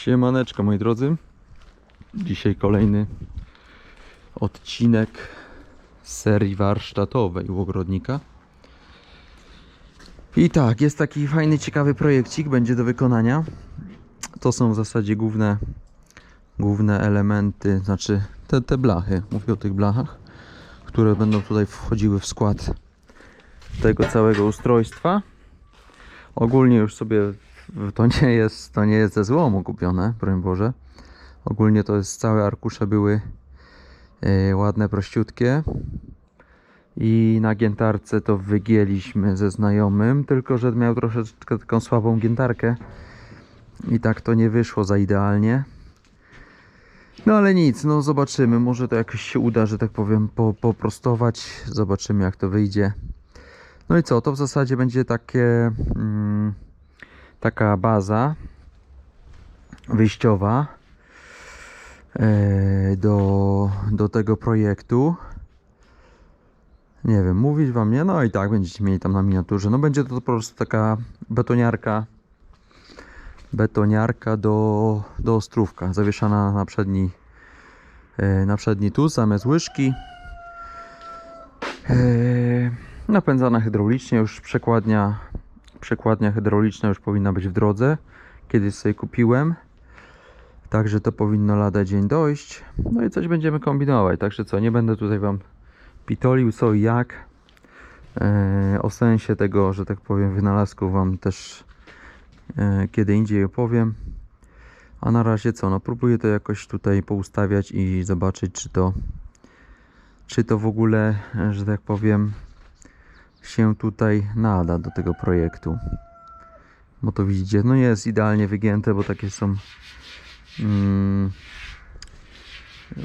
Siemaneczko moi drodzy. Dzisiaj kolejny odcinek serii warsztatowej u ogrodnika. I tak, jest taki fajny, ciekawy projekcik, będzie do wykonania. To są w zasadzie główne, główne elementy, znaczy te, te blachy, mówię o tych blachach, które będą tutaj wchodziły w skład tego całego ustrojstwa. Ogólnie już sobie to nie jest, to nie jest ze złomu kupione, broń Boże. Ogólnie to jest całe arkusze były e, ładne, prościutkie. I na giętarce to wygięliśmy ze znajomym, tylko że miał troszeczkę taką słabą giętarkę. I tak to nie wyszło za idealnie. No ale nic, no zobaczymy. Może to jakoś się uda, że tak powiem, po, poprostować. Zobaczymy jak to wyjdzie. No i co, to w zasadzie będzie takie mm, taka baza wyjściowa e, do, do tego projektu. Nie wiem, mówić wam nie, no i tak będziecie mieli tam na miniaturze. No będzie to po prostu taka betoniarka betoniarka do, do ostrówka, zawieszana na przedni e, na przedni tu zamiast łyżki. E, napędzana hydraulicznie, już przekładnia przekładnia hydrauliczna już powinna być w drodze. Kiedyś sobie kupiłem. Także to powinno lada dzień dojść. No i coś będziemy kombinować. Także co, nie będę tutaj Wam pitolił co i jak. E, o sensie tego, że tak powiem, wynalazku Wam też e, kiedy indziej opowiem. A na razie co, no próbuję to jakoś tutaj poustawiać i zobaczyć, czy to, czy to w ogóle, że tak powiem, się tutaj nada do tego projektu. Bo to widzicie, no jest idealnie wygięte, bo takie są mm,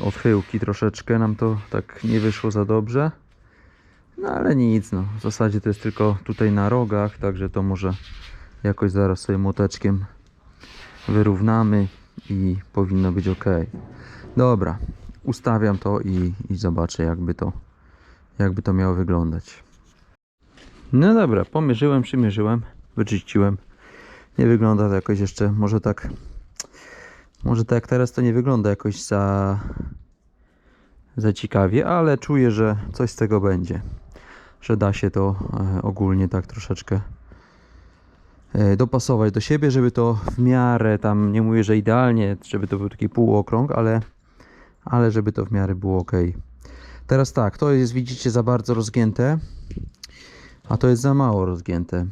odchyłki troszeczkę. Nam to tak nie wyszło za dobrze. No ale nic, no. W zasadzie to jest tylko tutaj na rogach, także to może jakoś zaraz sobie młoteczkiem wyrównamy i powinno być ok. Dobra, ustawiam to i, i zobaczę jakby to, jakby to miało wyglądać. No dobra, pomierzyłem, przymierzyłem, wyczyściłem. Nie wygląda to jakoś jeszcze, może tak, może tak teraz to nie wygląda jakoś za, za ciekawie, ale czuję, że coś z tego będzie. Że da się to e, ogólnie tak troszeczkę e, dopasować do siebie, żeby to w miarę tam, nie mówię, że idealnie, żeby to był taki półokrąg, ale, ale żeby to w miarę było ok. Teraz tak, to jest widzicie za bardzo rozgięte. A to jest za mało rozgięte.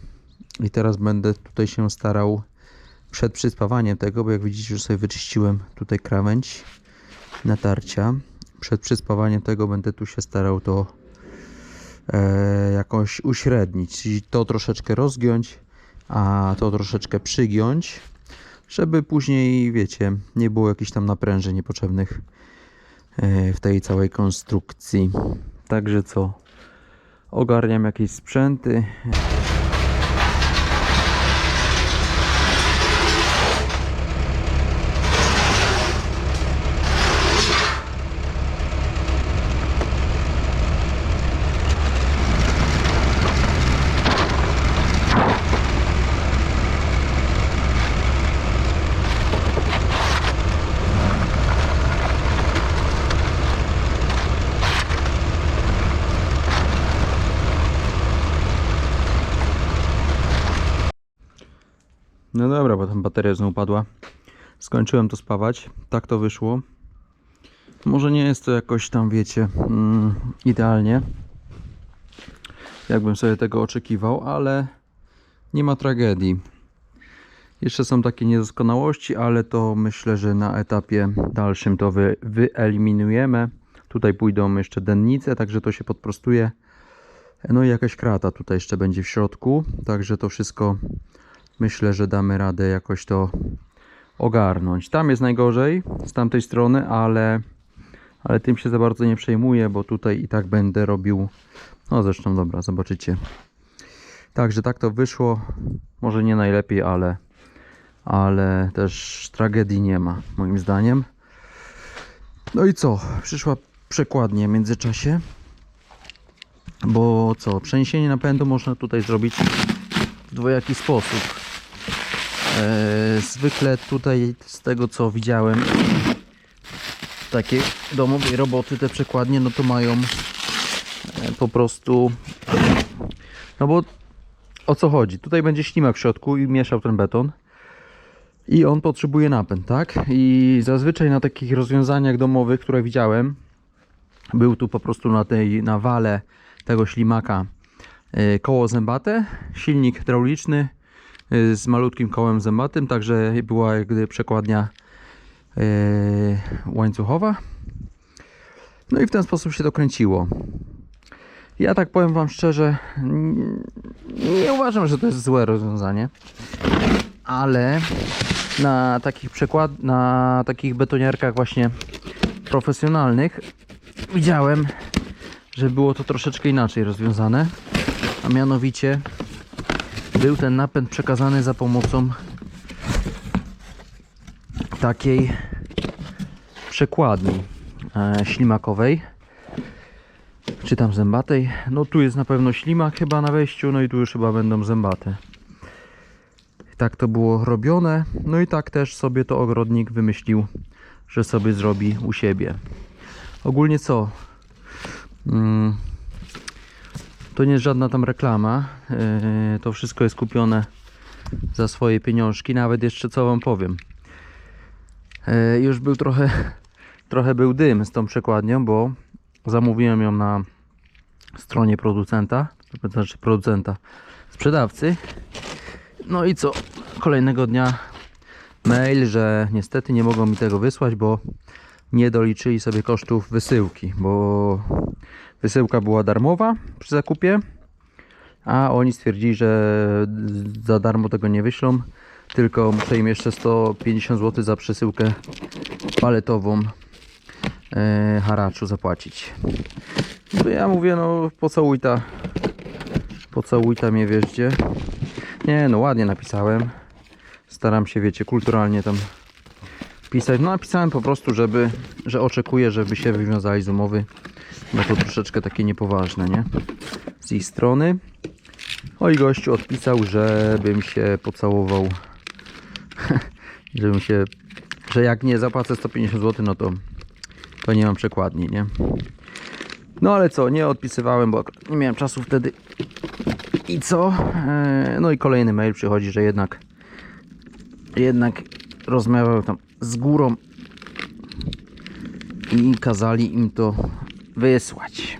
I teraz będę tutaj się starał przed przyspawaniem tego, bo jak widzicie już sobie wyczyściłem tutaj krawędź natarcia. Przed przyspawaniem tego będę tu się starał to e, jakoś uśrednić, czyli to troszeczkę rozgiąć, a to troszeczkę przygiąć, żeby później, wiecie, nie było jakichś tam naprężeń niepotrzebnych e, w tej całej konstrukcji. Także co, ogarniam jakieś sprzęty. No dobra, bo tam bateria znowu padła. Skończyłem to spawać. Tak to wyszło. Może nie jest to jakoś tam, wiecie, mm, idealnie. Jakbym sobie tego oczekiwał, ale nie ma tragedii. Jeszcze są takie niedoskonałości, ale to myślę, że na etapie dalszym to wy, wyeliminujemy. Tutaj pójdą jeszcze dennice, także to się podprostuje. No i jakaś krata tutaj jeszcze będzie w środku, także to wszystko myślę, że damy radę jakoś to ogarnąć. Tam jest najgorzej z tamtej strony, ale, ale tym się za bardzo nie przejmuję, bo tutaj i tak będę robił. No zresztą dobra, zobaczycie. Także tak to wyszło. Może nie najlepiej, ale, ale też tragedii nie ma, moim zdaniem. No i co? Przyszła przekładnia w międzyczasie. Bo co? Przeniesienie napędu można tutaj zrobić w dwojaki sposób. E, zwykle tutaj z tego co widziałem takie domowej roboty te przekładnie no to mają e, po prostu no bo o co chodzi? Tutaj będzie ślimak w środku i mieszał ten beton i on potrzebuje napęd, tak? I zazwyczaj na takich rozwiązaniach domowych, które widziałem był tu po prostu na tej na wale tego ślimaka e, koło zębate, silnik hydrauliczny z malutkim kołem zębatym, także była jak gdyby przekładnia e, łańcuchowa. No i w ten sposób się to kręciło. Ja tak powiem Wam szczerze, nie uważam, że to jest złe rozwiązanie, ale na takich przekład, na takich betoniarkach właśnie profesjonalnych widziałem, że było to troszeczkę inaczej rozwiązane, a mianowicie był ten napęd przekazany za pomocą takiej przekładni e, ślimakowej czy tam zębatej. No tu jest na pewno ślimak chyba na wejściu, no i tu już chyba będą zębate. Tak to było robione. No i tak też sobie to ogrodnik wymyślił, że sobie zrobi u siebie. Ogólnie co? Mm, to nie jest żadna tam reklama. Yy, to wszystko jest kupione za swoje pieniążki. Nawet jeszcze co wam powiem. Yy, już był trochę, trochę był dym z tą przekładnią, bo zamówiłem ją na stronie producenta, znaczy producenta, sprzedawcy. No i co? Kolejnego dnia mail, że niestety nie mogą mi tego wysłać, bo nie doliczyli sobie kosztów wysyłki, bo wysyłka była darmowa przy zakupie, a oni stwierdzili, że za darmo tego nie wyślą, tylko muszę im jeszcze 150 zł za przesyłkę paletową e, haraczu zapłacić. To ja mówię, no pocałuj ta, pocałuj ta mnie wiesz. Nie, no ładnie napisałem. Staram się, wiecie, kulturalnie tam pisać. No napisałem po prostu, żeby, że oczekuję, żeby się wywiązali z umowy. Bo to troszeczkę takie niepoważne, nie? Z ich strony. O i gościu odpisał, żebym się pocałował. żebym się, że jak nie zapłacę 150 zł, no to, to nie mam przekładni, nie? No ale co, nie odpisywałem, bo nie miałem czasu wtedy. I co? Eee, No i kolejny mail przychodzi, że jednak jednak rozmawiał tam z górą i kazali im to wysłać.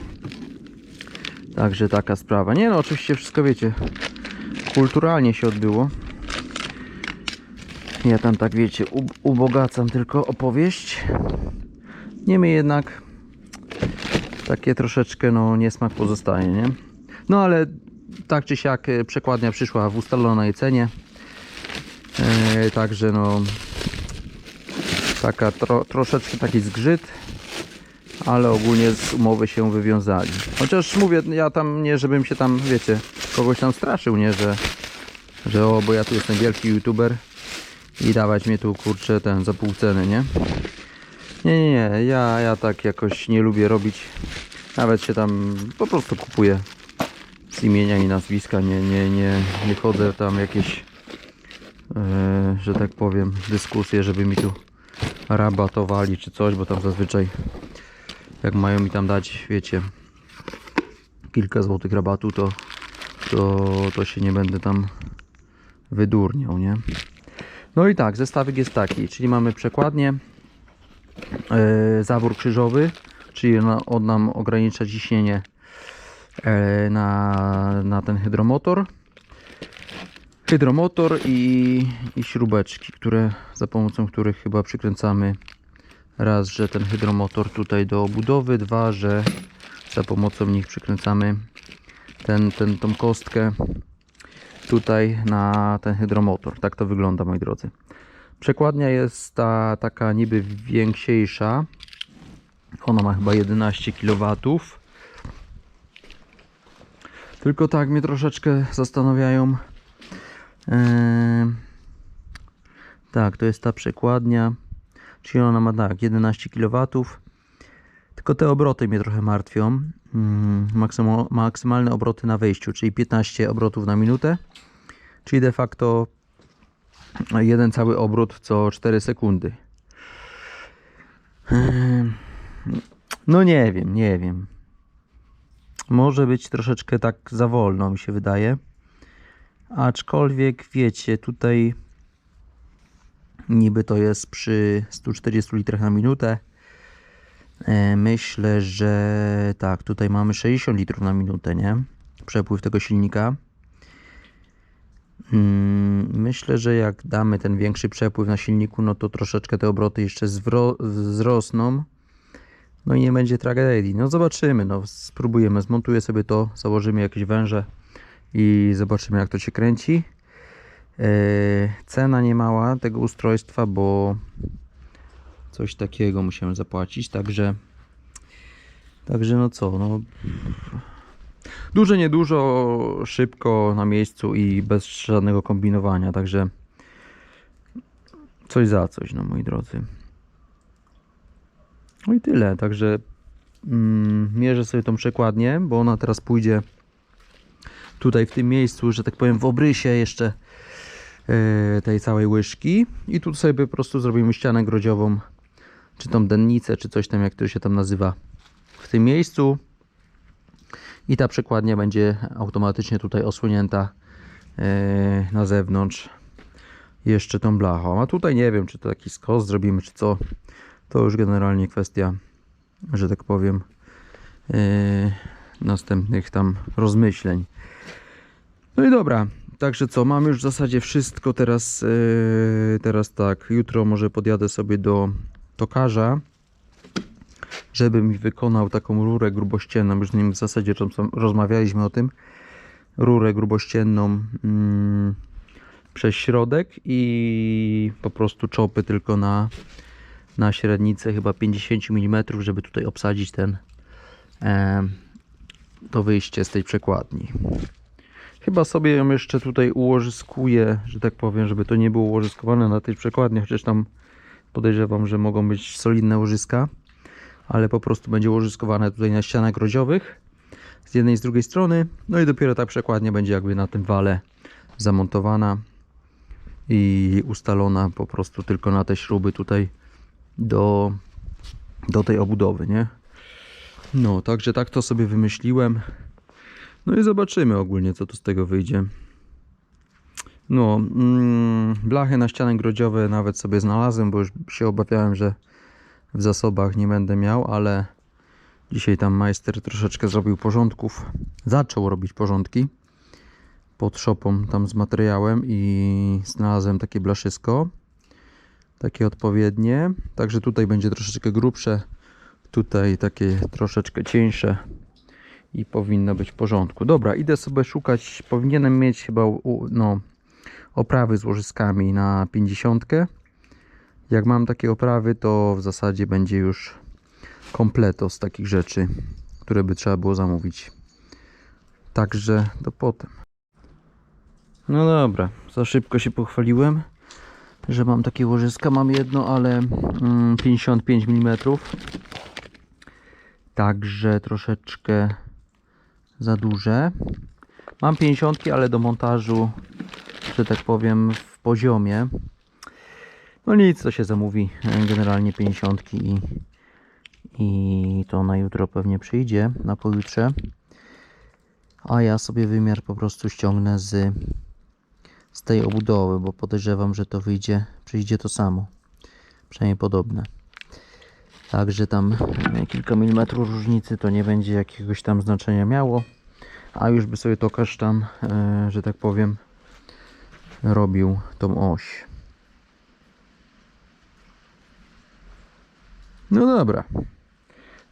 Także taka sprawa. Nie no, oczywiście wszystko wiecie, kulturalnie się odbyło. Ja tam tak wiecie, ub- ubogacam tylko opowieść. Niemniej jednak takie troszeczkę no niesmak pozostaje, nie? No ale tak czy siak e, przekładnia przyszła w ustalonej cenie. E, także no taka tro, troszeczkę taki zgrzyt, ale ogólnie z umowy się wywiązali. Chociaż mówię, ja tam nie, żebym się tam, wiecie, kogoś tam straszył, nie, że, że o, bo ja tu jestem wielki youtuber i dawać mnie tu kurczę ten za pół ceny, nie? Nie, nie, nie, ja, ja tak jakoś nie lubię robić. Nawet się tam po prostu kupuję z imienia i nazwiska, nie, nie, nie, nie chodzę tam jakieś, że tak powiem, dyskusje, żeby mi tu rabatowali czy coś, bo tam zazwyczaj jak mają mi tam dać, wiecie, kilka złotych rabatu, to, to, to się nie będę tam wydurniał, nie? No i tak, zestawik jest taki, czyli mamy przekładnię, e, zawór krzyżowy, czyli ona, on nam ogranicza ciśnienie e, na, na ten hydromotor. Hydromotor i, i śrubeczki, które, za pomocą których chyba przykręcamy raz, że ten hydromotor tutaj do obudowy, dwa, że za pomocą nich przykręcamy ten, ten, tą kostkę tutaj na ten hydromotor. Tak to wygląda, moi drodzy. Przekładnia jest ta taka niby więksiejsza. Ona ma chyba 11 kW. Tylko tak mnie troszeczkę zastanawiają. Tak, to jest ta przekładnia. Czyli ona ma tak 11 kW. Tylko te obroty mnie trochę martwią. Mm, maksymalne obroty na wejściu, czyli 15 obrotów na minutę. Czyli de facto jeden cały obrót co 4 sekundy. No nie wiem, nie wiem. Może być troszeczkę tak za wolno, mi się wydaje. Aczkolwiek wiecie, tutaj niby to jest przy 140 litrach na minutę. E, Myślę, że tak, tutaj mamy 60 litrów na minutę, nie? Przepływ tego silnika. Mm, Myślę, że jak damy ten większy przepływ na silniku, no to troszeczkę te obroty jeszcze wzrosną. No i nie będzie tragedii. No zobaczymy, no spróbujemy. Zmontuję sobie to, założymy jakieś węże i zobaczymy jak to się kręci. E, Cena nie mała tego ustrojstwa, bo coś takiego musiałem zapłacić, także także no co, no dużo niedużo, szybko na miejscu i bez żadnego kombinowania, także coś za coś, no moi drodzy. No i tyle, także mm, mierzę sobie tą przekładnię, bo ona teraz pójdzie tutaj w tym miejscu, że tak powiem w obrysie jeszcze e, tej całej łyżki. I tu sobie po prostu zrobimy ścianę grodziową czy tą dennicę, czy coś tam jak to się tam nazywa w tym miejscu. I ta przekładnia będzie automatycznie tutaj osłonięta e, na zewnątrz jeszcze tą blachą, a tutaj nie wiem czy to taki skos zrobimy czy co. To już generalnie kwestia że tak powiem e, następnych tam rozmyśleń. No i dobra, także co, mam już w zasadzie wszystko teraz, yy, teraz tak, jutro może podjadę sobie do tokarza, żeby mi wykonał taką rurę grubościenną, już z nim w zasadzie roz- rozmawialiśmy o tym, rurę grubościenną mm, przez środek i po prostu czopy tylko na, na średnicę chyba 50 mm, żeby tutaj obsadzić ten em, to wyjście z tej przekładni. Chyba sobie ją jeszcze tutaj ułożyskuję, że tak powiem, żeby to nie było ułożyskowane na tej przekładni, chociaż tam podejrzewam, że mogą być solidne łożyska, ale po prostu będzie ułożyskowane tutaj na ścianach grodziowych z jednej i z drugiej strony, no i dopiero ta przekładnia będzie jakby na tym wale zamontowana i ustalona po prostu tylko na te śruby tutaj do, do tej obudowy, nie? No, także tak to sobie wymyśliłem. No i zobaczymy ogólnie, co tu z tego wyjdzie. No, mm, blachy na ściany grodziowe nawet sobie znalazłem, bo już się obawiałem, że w zasobach nie będę miał, ale dzisiaj tam majster troszeczkę zrobił porządków. Zaczął robić porządki pod szopą tam z materiałem i znalazłem takie blaszysko. Takie odpowiednie. Także tutaj będzie troszeczkę grubsze, tutaj takie troszeczkę cieńsze i powinno być w porządku. Dobra, idę sobie szukać. Powinienem mieć chyba no, oprawy z łożyskami na 50. Jak mam takie oprawy, to w zasadzie będzie już kompleto z takich rzeczy, które by trzeba było zamówić. Także to potem. No dobra, za szybko się pochwaliłem, że mam takie łożyska. Mam jedno, ale mm, 55 mm. Także troszeczkę za duże. Mam 50, ale do montażu, że tak powiem, w poziomie. No nic, to się zamówi e, generalnie 50 i, i to na jutro pewnie przyjdzie, na pojutrze. A ja sobie wymiar po prostu ściągnę z, z tej obudowy, bo podejrzewam, że to wyjdzie, przyjdzie to samo. Przynajmniej podobne. Także tam e, kilka milimetrów różnicy to nie będzie jakiegoś tam znaczenia miało. A już by sobie tokarz tam, e, że tak powiem, robił tą oś. No dobra.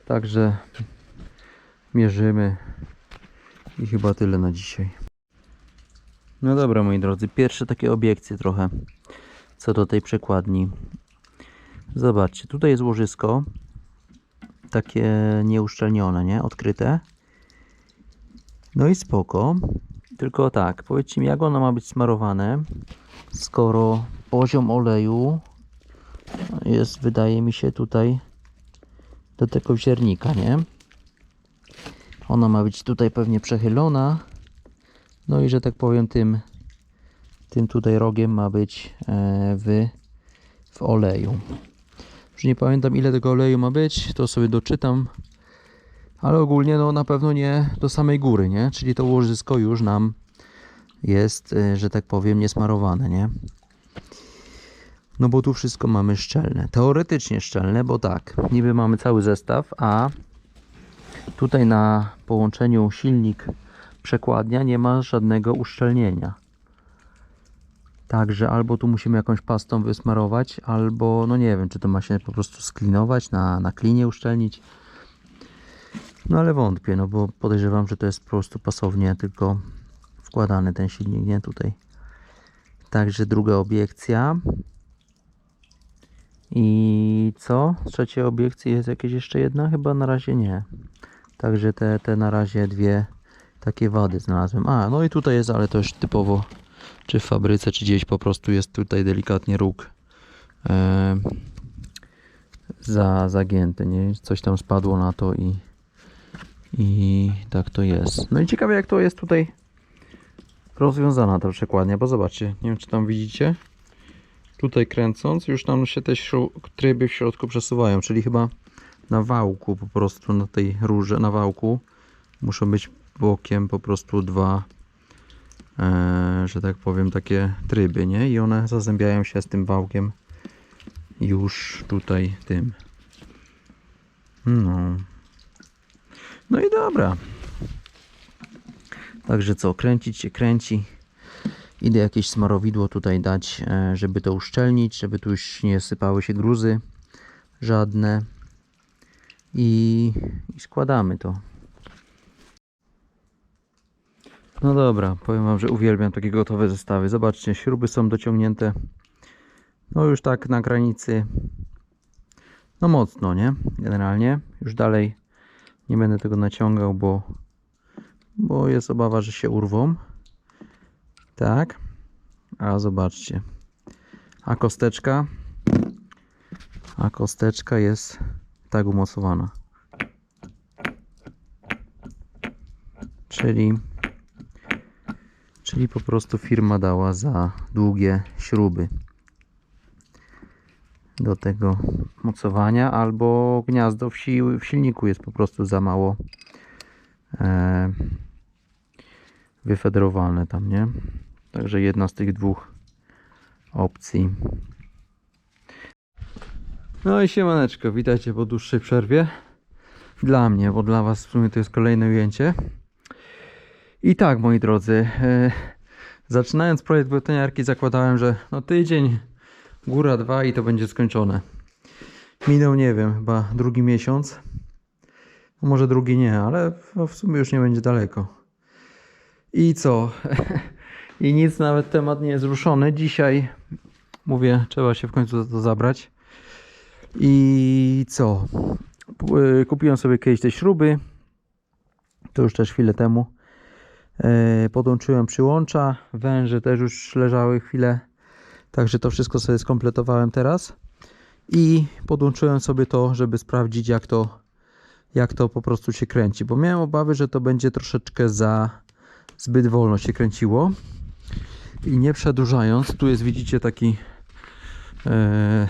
Także mierzymy i chyba tyle na dzisiaj. No dobra moi drodzy, pierwsze takie obiekcje trochę co do tej przekładni. Zobaczcie, tutaj jest łożysko takie nieuszczelnione, nie? Odkryte. No i spoko. Tylko tak, powiedzcie mi, jak ono ma być smarowane, skoro poziom oleju jest, wydaje mi się, tutaj do tego wziernika, nie? Ona ma być tutaj pewnie przechylona. No i że tak powiem, tym tym tutaj rogiem ma być e, w, w oleju. Już nie pamiętam ile tego oleju ma być, to sobie doczytam. Ale ogólnie no na pewno nie do samej góry, nie? Czyli to łożysko już nam jest, e, że tak powiem, niesmarowane, nie? No bo tu wszystko mamy szczelne. Teoretycznie szczelne, bo tak, niby mamy cały zestaw, a tutaj na połączeniu silnik przekładnia nie ma żadnego uszczelnienia. Także albo tu musimy jakąś pastą wysmarować, albo no nie wiem, czy to ma się po prostu sklinować, na, na klinie uszczelnić. No ale wątpię, no bo podejrzewam, że to jest po prostu pasownie tylko wkładany ten silnik, nie tutaj. Także druga obiekcja. I co? Trzeciej obiekcji jest jakieś jeszcze jedna? Chyba na razie nie. Także te, te na razie dwie takie wady znalazłem. A, no i tutaj jest, ale to już typowo czy w fabryce, czy gdzieś po prostu jest tutaj delikatnie róg e, za, zagięty, nie? Coś tam spadło na to i, i tak to jest. No i ciekawe jak to jest tutaj rozwiązana ta przekładnia, bo zobaczcie, nie wiem czy tam widzicie, tutaj kręcąc już tam się te tryby w środku przesuwają, czyli chyba na wałku po prostu, na tej rurze, na wałku muszą być bokiem po prostu dwa że tak powiem, takie tryby, nie? I one zazębiają się z tym wałkiem już tutaj tym. No. No i dobra. Także co, kręcić się kręci. Idę jakieś smarowidło tutaj dać, e, żeby to uszczelnić, żeby tu już nie sypały się gruzy żadne. I, i składamy to. No dobra, powiem wam, że uwielbiam takie gotowe zestawy. Zobaczcie, śruby są dociągnięte. No już tak na granicy. No mocno, nie? Generalnie. Już dalej nie będę tego naciągał, bo bo jest obawa, że się urwą. Tak. A zobaczcie. A kosteczka a kosteczka jest tak umocowana. Czyli Czyli po prostu firma dała za długie śruby do tego mocowania, albo gniazdo w, si- w silniku jest po prostu za mało e, wyfederowane tam, nie? Także jedna z tych dwóch opcji. No i siemaneczko, witajcie po dłuższej przerwie. Dla mnie, bo dla Was w sumie to jest kolejne ujęcie. I tak, moi drodzy, e, zaczynając projekt betoniarki zakładałem, że no tydzień, góra dwa i to będzie skończone. Minął, nie wiem, chyba drugi miesiąc. No Może drugi nie, ale w- w sumie już nie będzie daleko. I co? I nic, nawet temat nie jest ruszony. Dzisiaj, mówię, trzeba się w końcu za to zabrać. I co? Kupiłem sobie kiedyś te śruby. To już też chwilę temu. E, Podłączyłem przyłącza. Węże też już leżały chwilę. Także to wszystko sobie skompletowałem teraz. I podłączyłem sobie to, żeby sprawdzić jak to, jak to po prostu się kręci. Bo miałem obawy, że to będzie troszeczkę za zbyt wolno się kręciło. I nie przedłużając, tu jest widzicie taki e,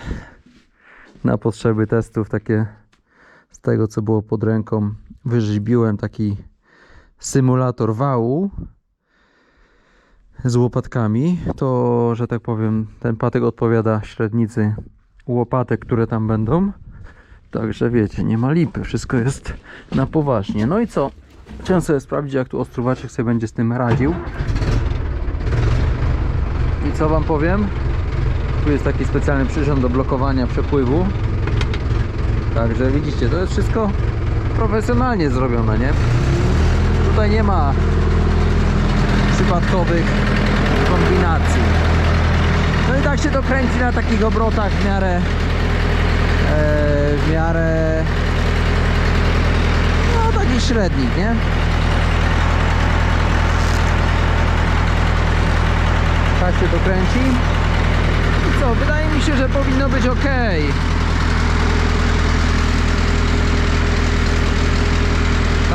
na potrzeby testów takie z tego co było pod ręką wyrzeźbiłem taki symulator wału z łopatkami to że tak powiem ten patek odpowiada średnicy łopatek które tam będą. Także wiecie nie ma lipy wszystko jest na poważnie. No i co? Chciałem sobie sprawdzić jak tu ostruwaczek sobie będzie z tym radził. I co wam powiem? Tu jest taki specjalny przyrząd do blokowania przepływu. Także widzicie, to jest wszystko profesjonalnie zrobione, nie? Tutaj nie ma przypadkowych kombinacji. No i tak się to kręci na takich obrotach w miarę e, w miarę no takich średnich, nie? Tak się to kręci. I co, wydaje mi się, że powinno być ok.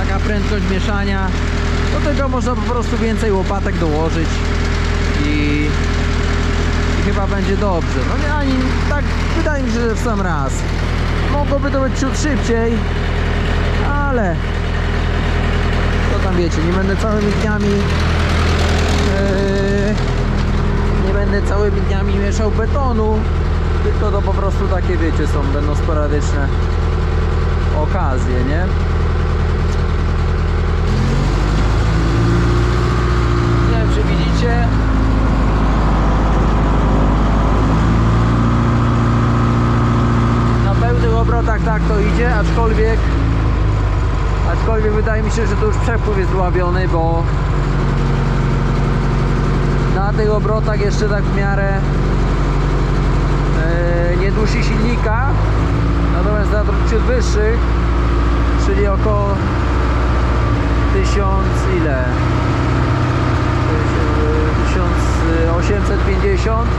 Taka prędkość mieszania do tego można po prostu więcej łopatek dołożyć i chyba będzie dobrze. No nie, ani tak wydaje mi się, że w sam raz. Mogłoby to być ciut szybciej, ale to tam wiecie, nie będę całymi dniami yy, nie będę całymi dniami mieszał betonu, tylko to po prostu takie wiecie, są będą sporadyczne okazje? Nie wiem czy widzicie Na obrotach tak to idzie, aczkolwiek Aczkolwiek wydaje mi się, że to już przepływ jest dławiony, bo na tych obrotach jeszcze tak w miarę e, nie dusi silnika natomiast na ciut wyższych czyli około 1000 ile? 1850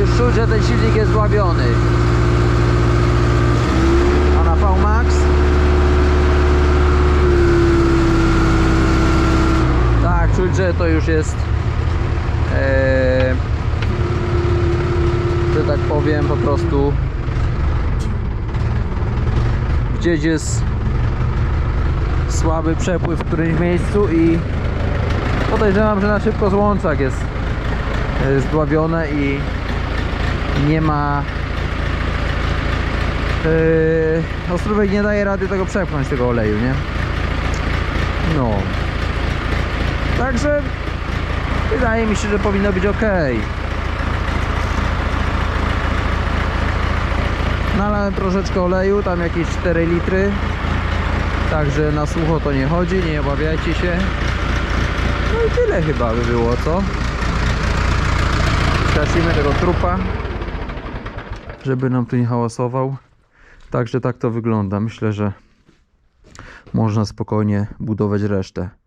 już czuć, że ten silnik jest dławiony a na VMAX tak, czuć, że to już jest e, że tak powiem po prostu gdzieś jest słaby przepływ w którymś miejscu i podejrzewam, że na szybko złączak jest e, zdławione i nie ma yy, ostrówek nie daje rady tego przepchnąć tego oleju, nie? No Także wydaje mi się, że powinno być ok. Nalałem troszeczkę oleju, tam jakieś 4 litry. Także na sucho to nie chodzi, nie obawiajcie się. No i tyle chyba by było, co? Gasimy tego trupa, żeby nam tu nie hałasował. Także tak to wygląda. Myślę, że można spokojnie budować resztę.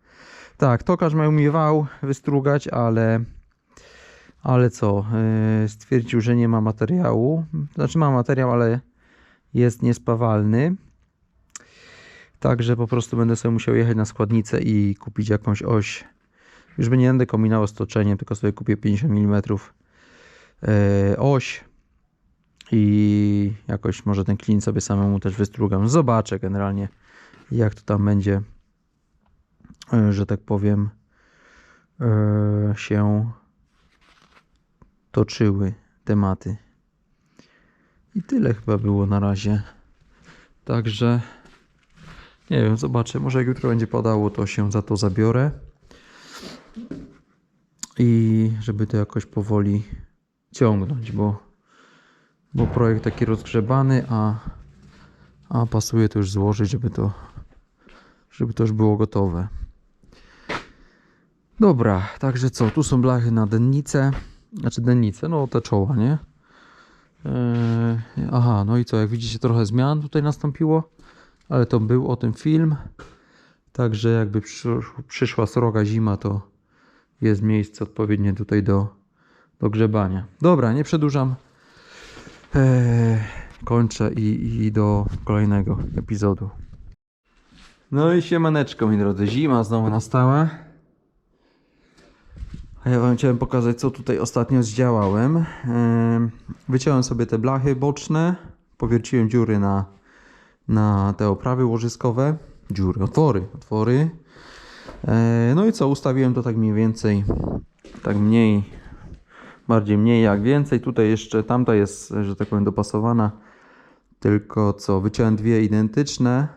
Tak, tokarz miał mi wał wystrugać, ale ale co, yy, stwierdził, że nie ma materiału. Znaczy ma materiał, ale jest niespawalny. Także po prostu będę sobie musiał jechać na składnicę i kupić jakąś oś. Już nie będę kombinował z tylko sobie kupię 50 mm yy, oś i jakoś może ten klin sobie samemu też wystrugam. Zobaczę generalnie jak to tam będzie e, że tak powiem, e, się toczyły tematy. I tyle chyba było na razie. Także nie wiem, zobaczę. Może jak jutro będzie padało, to się za to zabiorę. I żeby to jakoś powoli ciągnąć, bo, bo projekt taki rozgrzebany, a, a pasuje to już złożyć, żeby to żeby to już było gotowe. Dobra, także co, tu są blachy na dennicę, znaczy dennicę, no te czoła, nie? Eee, aha, no i co, jak widzicie trochę zmian tutaj nastąpiło, ale to był o tym film, także jakby przysz, przyszła sroga zima, to jest miejsce odpowiednie tutaj do, do grzebania. Dobra, nie przedłużam, eee, kończę i, i do kolejnego epizodu. No i siemaneczko, moi drodzy. Zima znowu nastała. Ja wam chciałem pokazać, co tutaj ostatnio zdziałałem. Ym, Wyciąłem sobie te blachy boczne, powierciłem dziury na, na te oprawy łożyskowe. Dziury, otwory, otwory. E, No i co, ustawiłem to tak mniej więcej, tak mniej, bardziej mniej jak więcej. Tutaj jeszcze, tamta jest, że tak powiem, dopasowana. Tylko co, wyciąłem dwie identyczne.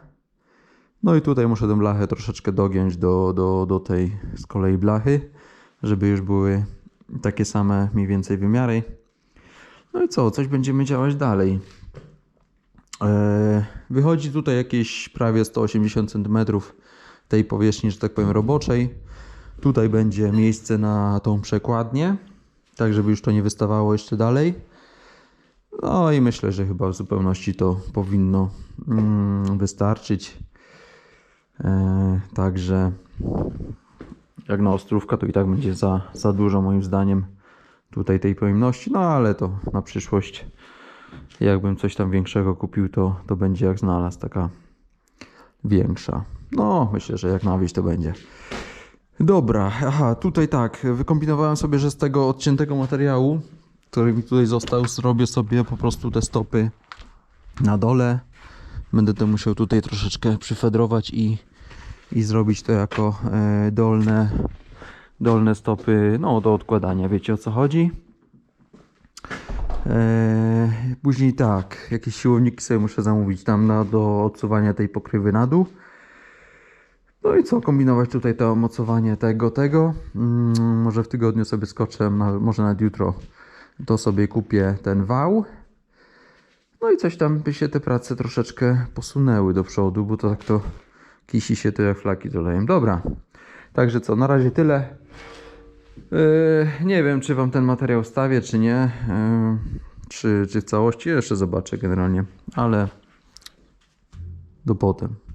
No i tutaj muszę tę blachę troszeczkę dogiąć do, do, do tej z kolei blachy, żeby już były takie same mniej więcej wymiary. No i co, coś będziemy działać dalej. Eee, wychodzi tutaj jakieś prawie 180 cm tej powierzchni, że tak powiem, roboczej. Tutaj będzie miejsce na tą przekładnię, tak żeby już to nie wystawało jeszcze dalej. No i myślę, że chyba w zupełności to powinno mm, wystarczyć. E, Także jak na ostrówka to i tak będzie za, za dużo moim zdaniem tutaj tej pojemności, no ale to na przyszłość jakbym coś tam większego kupił to, to będzie jak znalazł taka większa. No myślę, że jak na wieś to będzie. Dobra, aha, tutaj tak, wykombinowałem sobie, że z tego odciętego materiału, który mi tutaj został, zrobię sobie po prostu te stopy na dole. Będę to musiał tutaj troszeczkę przyfedrować i, i zrobić to jako e, dolne, dolne stopy, no do odkładania, wiecie o co chodzi. E, później tak, jakieś siłowniki sobie muszę zamówić tam na, do odsuwania tej pokrywy na dół. No i co, kombinować tutaj to mocowanie tego, tego. Mm, może w tygodniu sobie skoczę, może nawet jutro to sobie kupię ten wał. No i coś tam by się te prace troszeczkę posunęły do przodu, bo to tak to kisi się to jak flaki dolejem. Dobra, także co, na razie tyle. Yy, nie wiem, czy wam ten materiał stawię, czy nie. Yy, czy, czy w całości, jeszcze zobaczę generalnie, ale do potem.